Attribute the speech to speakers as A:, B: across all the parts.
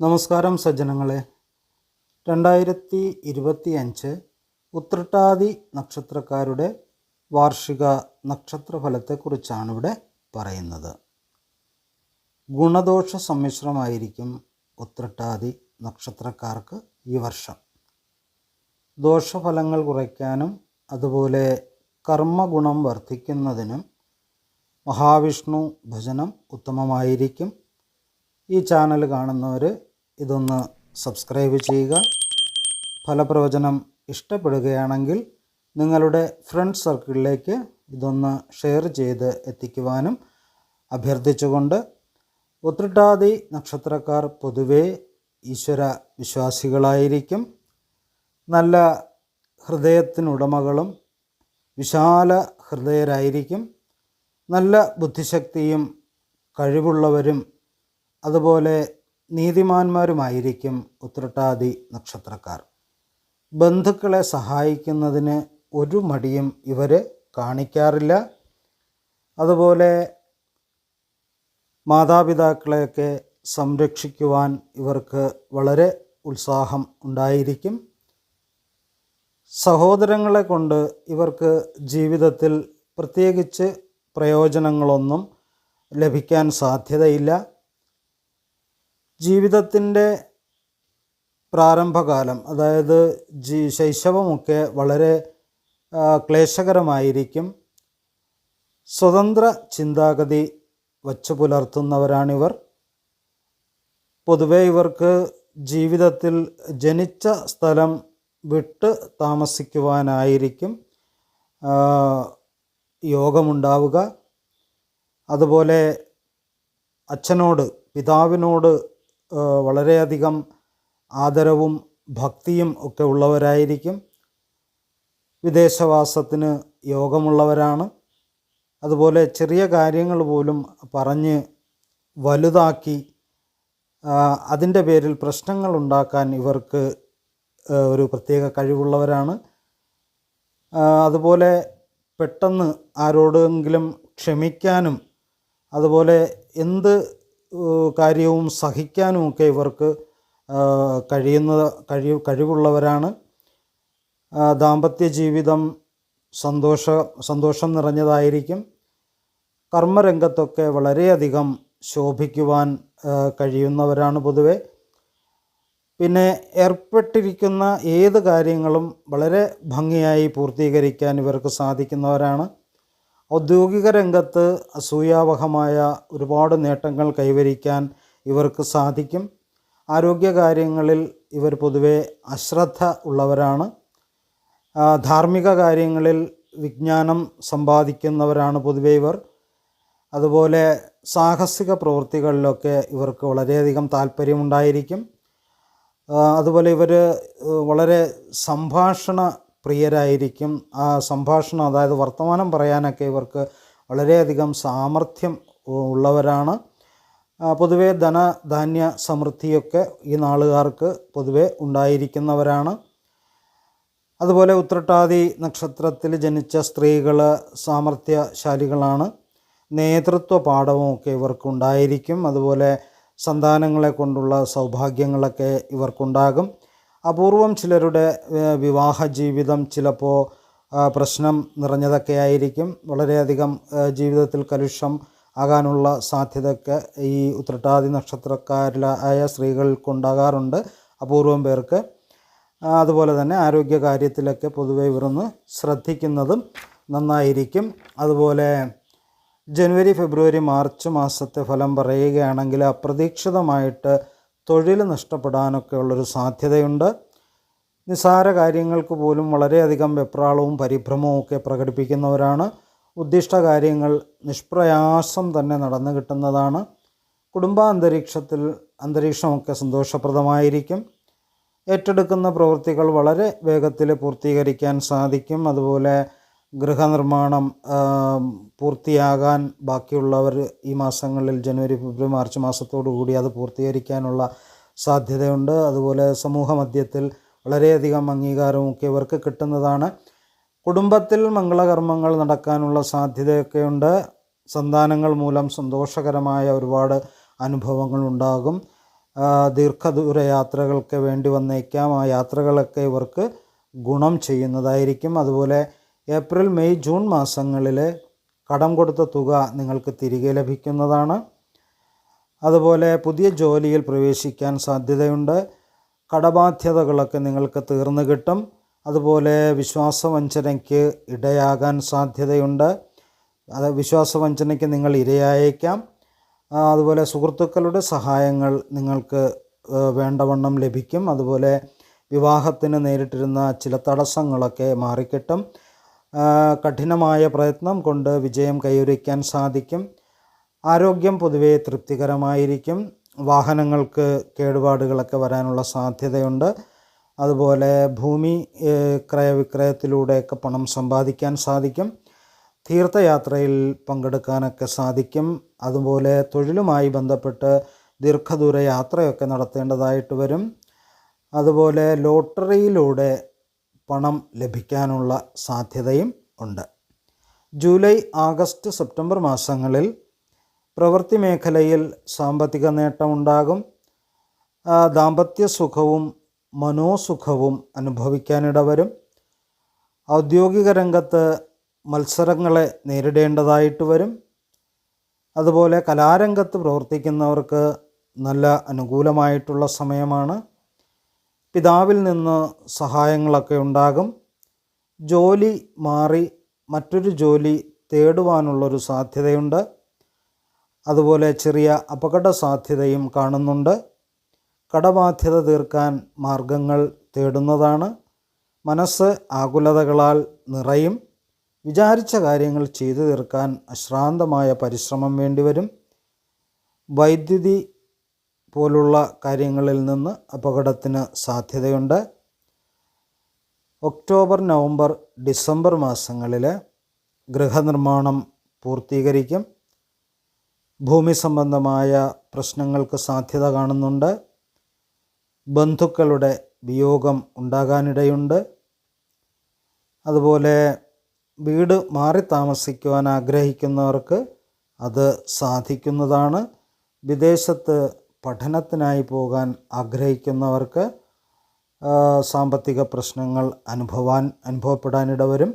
A: നമസ്കാരം സജ്ജനങ്ങളെ. രണ്ടായിരത്തി ഇരുപത്തി അഞ്ച് ഉത്രട്ടാതി നക്ഷത്രക്കാരുടെ വാർഷിക നക്ഷത്രഫലത്തെക്കുറിച്ചാണ് ഇവിടെ പറയുന്നത്. ഗുണദോഷ സമ്മിശ്രമായിരിക്കും ഉത്രട്ടാതി നക്ഷത്രക്കാർക്ക് ഈ വർഷം. ദോഷഫലങ്ങൾ കുറയ്ക്കാനും അതുപോലെ കർമ്മഗുണം വർദ്ധിക്കുന്നതിനും മഹാവിഷ്ണു ഭജനം ഉത്തമമായിരിക്കും. ഈ ചാനൽ കാണുന്നവർ ഇതൊന്ന് സബ്സ്ക്രൈബ് ചെയ്യുക. ഫലപ്രവചനം ഇഷ്ടപ്പെടുകയാണെങ്കിൽ നിങ്ങളുടെ ഫ്രണ്ട് സർക്കിളിലേക്ക് ഇതൊന്ന് ഷെയർ ചെയ്ത് എത്തിക്കുവാനും അഭ്യർത്ഥിച്ചുകൊണ്ട് ഉത്രട്ടാതി നക്ഷത്രക്കാർ പൊതുവേ ഈശ്വര വിശ്വാസികളായിരിക്കും. നല്ല ഹൃദയത്തിനുടമകളും വിശാല ഹൃദയരായിരിക്കും. നല്ല ബുദ്ധിശക്തിയും കഴിവുള്ളവരും അതുപോലെ നീതിമാന്മാരുമായിരിക്കും ഉത്രട്ടാതി നക്ഷത്രക്കാർ. ബന്ധുക്കളെ സഹായിക്കുന്നതിന് ഒരു മടിയും ഇവർ കാണിക്കാറില്ല. അതുപോലെ മാതാപിതാക്കളെയൊക്കെ സംരക്ഷിക്കുവാൻ ഇവർക്ക് വളരെ ഉത്സാഹം ഉണ്ടായിരിക്കും. സഹോദരങ്ങളെ കൊണ്ട് ഇവർക്ക് ജീവിതത്തിൽ പ്രത്യേകിച്ച് പ്രയോജനങ്ങളൊന്നും ലഭിക്കാൻ സാധ്യതയില്ല. ജീവിതത്തിന്റെ പ്രാരംഭകാലം അതായത് ജീ ശൈശവമൊക്കെ വളരെ ക്ലേശകരമായിരിക്കും. സ്വതന്ത്ര ചിന്താഗതി വച്ചു പുലർത്തുന്നവരാണിവർ. പൊതുവെ ഇവർക്ക് ജീവിതത്തിൽ ജനിച്ച സ്ഥലം വിട്ട് താമസിക്കുവാനായിരിക്കും യോഗമുണ്ടാവുക. അതുപോലെ അച്ഛനോട് പിതാവിനോട് വളരെയധികം ആദരവും ഭക്തിയും ഒക്കെ ഉള്ളവരായിരിക്കും. വിദേശവാസത്തിന് യോഗമുള്ളവരാണ്. അതുപോലെ ചെറിയ കാര്യങ്ങൾ പോലും പറഞ്ഞ് വലുതാക്കി അതിന്റെ പേരിൽ പ്രശ്നങ്ങൾ ഉണ്ടാക്കാൻ ഇവർക്ക് ഒരു പ്രത്യേക കഴിവുള്ളവരാണ്. അതുപോലെ പെട്ടെന്ന് ആരോടെങ്കിലും ക്ഷമിക്കാനും അതുപോലെ എന്ത് കാര്യവും സഹിക്കാനുമൊക്കെ ഇവർക്ക് കഴിയുന്ന കഴിവ് കഴിവുള്ളവരാണ്. ദാമ്പത്യ ജീവിതം സന്തോഷ സന്തോഷം നിറഞ്ഞതായിരിക്കും. കർമ്മരംഗത്തൊക്കെ വളരെയധികം ശോഭിക്കുവാൻ കഴിയുന്നവരാണ് പൊതുവെ. പിന്നെ ഏർപ്പെട്ടിരിക്കുന്ന ഏത് കാര്യങ്ങളും വളരെ ഭംഗിയായി പൂർത്തീകരിക്കാൻ ഇവർക്ക് സാധിക്കുന്നവരാണ്. ഔദ്യോഗിക രംഗത്ത് അസൂയാവഹമായ ഒരുപാട് നേട്ടങ്ങൾ കൈവരിക്കാൻ ഇവർക്ക് സാധിക്കും. ആരോഗ്യകാര്യങ്ങളിൽ ഇവർ പൊതുവെ അശ്രദ്ധ ഉള്ളവരാണ്. ധാർമ്മിക കാര്യങ്ങളിൽ വിജ്ഞാനം സമ്പാദിക്കുന്നവരാണ് പൊതുവെ ഇവർ. അതുപോലെ സാഹസിക പ്രവൃത്തികളിലൊക്കെ ഇവർക്ക് വളരെയധികം താല്പര്യമുണ്ടായിരിക്കും. അതുപോലെ ഇവർ വളരെ സംഭാഷണ പ്രിയരായിരിക്കും. ആ സംഭാഷണം അതായത് വർത്തമാനം പറയാനൊക്കെ ഇവർക്ക് വളരെയധികം സാമർഥ്യം ഉള്ളവരാണ്. പൊതുവേ ധന ധനധാന്യ സമൃദ്ധിയൊക്കെ ഈ നാളുകാർക്ക് പൊതുവെ ഉണ്ടായിരിക്കുന്നവരാണ്. അതുപോലെ ഉത്രട്ടാതി നക്ഷത്രത്തിൽ ജനിച്ച സ്ത്രീകൾ സാമർഥ്യശാലികളാണ്. നേതൃത്വ പാഠവുമൊക്കെ ഇവർക്കുണ്ടായിരിക്കും. അതുപോലെ സന്താനങ്ങളെ കൊണ്ടുള്ള സൗഭാഗ്യങ്ങളൊക്കെ ഇവർക്കുണ്ടാകും. അപൂർവം ചിലരുടെ വിവാഹ ജീവിതം ചിലപ്പോൾ പ്രശ്നം നിറഞ്ഞതൊക്കെ ആയിരിക്കും വളരെയധികം ജീവിതത്തിൽ കലുഷം ആകാനുള്ള സാധ്യതയൊക്കെ ഈ ഉത്രട്ടാതി നക്ഷത്രക്കാരിലായ സ്ത്രീകൾക്കുണ്ടാകാറുണ്ട് അപൂർവം പേർക്ക്. അതുപോലെ തന്നെ ആരോഗ്യ കാര്യത്തിലൊക്കെ പൊതുവെ ഇവരൊന്ന് ശ്രദ്ധിക്കുന്നതും നന്നായിരിക്കും. അതുപോലെ ജനുവരി ഫെബ്രുവരി മാർച്ച് മാസത്തെ ഫലം പറയുകയാണെങ്കിൽ അപ്രതീക്ഷിതമായിട്ട് തൊഴിൽ നഷ്ടപ്പെടാനൊക്കെ ഉള്ളൊരു സാധ്യതയുണ്ട്. നിസ്സാര കാര്യങ്ങൾക്ക് പോലും വളരെയധികം വെപ്രാളവും പരിഭ്രമവും ഒക്കെ പ്രകടിപ്പിക്കുന്നവരാണ്. ഉദ്ദിഷ്ട കാര്യങ്ങൾ നിഷ്പ്രയാസം തന്നെ നടന്നു കിട്ടുന്നതാണ്. കുടുംബാന്തരീക്ഷത്തിൽ അന്തരീക്ഷമൊക്കെ സന്തോഷപ്രദമായിരിക്കും. ഏറ്റെടുക്കുന്ന പ്രവൃത്തികൾ വളരെ വേഗത്തിൽ പൂർത്തീകരിക്കാൻ സാധിക്കും. അതുപോലെ ഗൃഹനിർമ്മാണം പൂർത്തിയാകാൻ ബാക്കിയുള്ളവർ ഈ മാസങ്ങളിൽ ജനുവരി ഫെബ്രുവരി മാർച്ച് മാസത്തോടു കൂടി അത് പൂർത്തീകരിക്കാനുള്ള സാധ്യതയുണ്ട്. അതുപോലെ സമൂഹ മധ്യത്തിൽ വളരെയധികം അംഗീകാരവും ഒക്കെ ഇവർക്ക് കിട്ടുന്നതാണ്. കുടുംബത്തിൽ മംഗളകർമ്മങ്ങൾ നടക്കാനുള്ള സാധ്യതയൊക്കെയുണ്ട്. സന്താനങ്ങൾ മൂലം സന്തോഷകരമായ ഒരുപാട് അനുഭവങ്ങൾ ഉണ്ടാകും. ദീർഘദൂര യാത്രകൾക്ക് വേണ്ടി വന്നേക്കാം. ആ യാത്രകളൊക്കെ ഇവർക്ക് ഗുണം ചെയ്യുന്നതായിരിക്കും. അതുപോലെ ഏപ്രിൽ മെയ് ജൂൺ മാസങ്ങളിൽ കടം കൊടുത്ത തുക നിങ്ങൾക്ക് തിരികെ ലഭിക്കുന്നതാണ്. അതുപോലെ പുതിയ ജോലിയിൽ പ്രവേശിക്കാൻ സാധ്യതയുണ്ട്. കടബാധ്യതകളൊക്കെ നിങ്ങൾക്ക് തീർന്നു കിട്ടും. അതുപോലെ വിശ്വാസവഞ്ചനയ്ക്ക് ഇടയാകാൻ സാധ്യതയുണ്ട്. അത് വിശ്വാസവഞ്ചനയ്ക്ക് നിങ്ങൾ ഇരയായേക്കാം. അതുപോലെ സുഹൃത്തുക്കളുടെ സഹായങ്ങൾ നിങ്ങൾക്ക് വേണ്ടവണ്ണം ലഭിക്കും. അതുപോലെ വിവാഹത്തിന് നേരിട്ടിരുന്ന ചില തടസ്സങ്ങളൊക്കെ മാറിക്കിട്ടും. കഠിനമായ പ്രയത്നം കൊണ്ട് വിജയം കൈവരിക്കാൻ സാധിക്കും. ആരോഗ്യം പൊതുവെ തൃപ്തികരമായിരിക്കും. വാഹനങ്ങൾക്ക് കേടുപാടുകളൊക്കെ വരാനുള്ള സാധ്യതയുണ്ട്. അതുപോലെ ഭൂമി ക്രയവിക്രയത്തിലൂടെയൊക്കെ പണം സമ്പാദിക്കാൻ സാധിക്കും. തീർത്ഥയാത്രയിൽ പങ്കെടുക്കാനൊക്കെ സാധിക്കും. അതുപോലെ തൊഴിലുമായി ബന്ധപ്പെട്ട് ദീർഘദൂര യാത്രയൊക്കെ നടത്തേണ്ടതായിട്ട് വരും. അതുപോലെ ലോട്ടറിയിലൂടെ പണം ലഭിക്കാനുള്ള സാധ്യതയും ഉണ്ട്. ജൂലൈ ആഗസ്റ്റ് സെപ്റ്റംബർ മാസങ്ങളിൽ പ്രവൃത്തി മേഖലയിൽ സാമ്പത്തിക നേട്ടമുണ്ടാകും. ദാമ്പത്യ സുഖവും മനോസുഖവും അനുഭവിക്കാനിട വരും ഔദ്യോഗിക രംഗത്ത് മത്സരങ്ങളെ നേരിടേണ്ടതായിട്ട് വരും. അതുപോലെ കലാരംഗത്ത് പ്രവർത്തിക്കുന്നവർക്ക് നല്ല അനുകൂലമായിട്ടുള്ള സമയമാണ്. പിതാവിൽ നിന്ന് സഹായങ്ങളൊക്കെ ഉണ്ടാകും. ജോലി മാറി മറ്റൊരു ജോലി തേടുവാനുള്ളൊരു സാധ്യതയുണ്ട്. അതുപോലെ ചെറിയ അപകട സാധ്യതയും കാണുന്നുണ്ട്. കടബാധ്യത തീർക്കാൻ മാർഗങ്ങൾ തേടുന്നതാണ്. മനസ്സ് ആകുലതകളാൽ നിറയും. വിചാരിച്ച കാര്യങ്ങൾ ചെയ്തു തീർക്കാൻ അശ്രാന്തമായ പരിശ്രമം വേണ്ടിവരും. വൈദ്യുതി പോലുള്ള കാര്യങ്ങളിൽ നിന്ന് അപകടത്തിന് സാധ്യതയുണ്ട്. ഒക്ടോബർ നവംബർ ഡിസംബർ മാസങ്ങളിൽ ഗൃഹനിർമ്മാണം പൂർത്തീകരിക്കും. ഭൂമി സംബന്ധമായ പ്രശ്നങ്ങൾക്ക് സാധ്യത കാണുന്നുണ്ട്. ബന്ധുക്കളുടെ വിയോഗം ഉണ്ടാകാനിടയുണ്ട്. അതുപോലെ വീട് മാറി താമസിക്കുവാൻ ആഗ്രഹിക്കുന്നവർക്ക് അത് സാധിക്കുന്നതാണ്. വിദേശത്ത് പഠനത്തിനായി പോകാൻ ആഗ്രഹിക്കുന്നവർക്ക് സാമ്പത്തിക പ്രശ്നങ്ങൾ അനുഭവാൻ അനുഭവപ്പെടാനിട വരും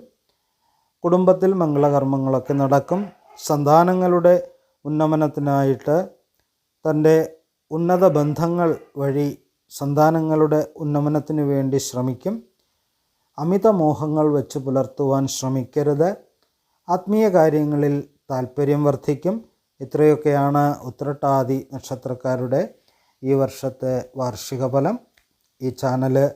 A: കുടുംബത്തിൽ മംഗളകർമ്മങ്ങളൊക്കെ നടക്കും. സന്താനങ്ങളുടെ ഉന്നമനത്തിനായിട്ട് തന്റെ ഉന്നത ബന്ധങ്ങൾ വഴി സന്താനങ്ങളുടെ ഉന്നമനത്തിന് വേണ്ടി ശ്രമിക്കും. അമിത മോഹങ്ങൾ വെച്ച് പുലർത്തുവാൻ ശ്രമിക്കരുത്. ആത്മീയ കാര്യങ്ങളിൽ താല്പര്യം വർദ്ധിക്കും. ഇത്രയൊക്കെയാണ് ഉത്രട്ടാതി നക്ഷത്രക്കാരുടെ ഈ വർഷത്തെ വാർഷിക ഫലം. ഈ ചാനൽ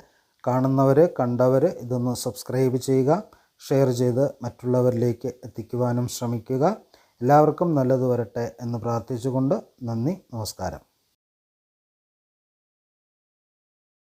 A: കാണുന്നവർ കണ്ടവർ ഇതൊന്ന് സബ്സ്ക്രൈബ് ചെയ്യുക ഷെയർ ചെയ്ത് മറ്റുള്ളവരിലേക്ക് എത്തിക്കുവാനും ശ്രമിക്കുക. എല്ലാവർക്കും നല്ലത് വരട്ടെ എന്ന് പ്രാർത്ഥിച്ചുകൊണ്ട് നന്ദി നമസ്കാരം.